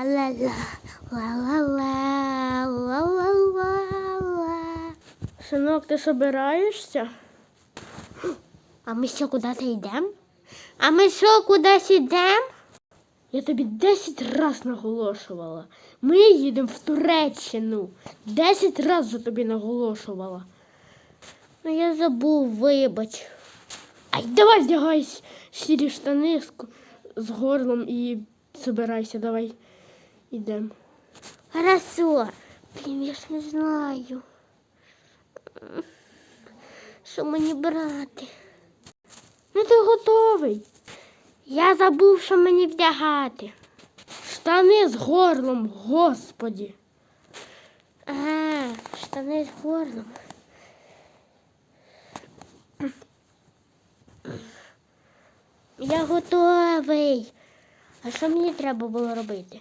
Ла-ла-ла, ла-ла-ла, ла-ла-ла-ла. Синок, ти собираєшся? А ми що, куди-то йдемо? А ми що, кудись йдемо? Я тобі 10 раз наголошувала. Ми їдемо в Туреччину. 10 разів тобі наголошувала. Ну я забув, вибач. Ай, давай вдягай сірі штани з, горлом і собирайся, давай. Ідемо. Хорошо. Блін, я ж не знаю. Що мені брати? Ну ти готовий. Я забув, що мені вдягати. Штани з горлом, господі. Ага, штани з горлом. Я готовий. А що мені треба було робити?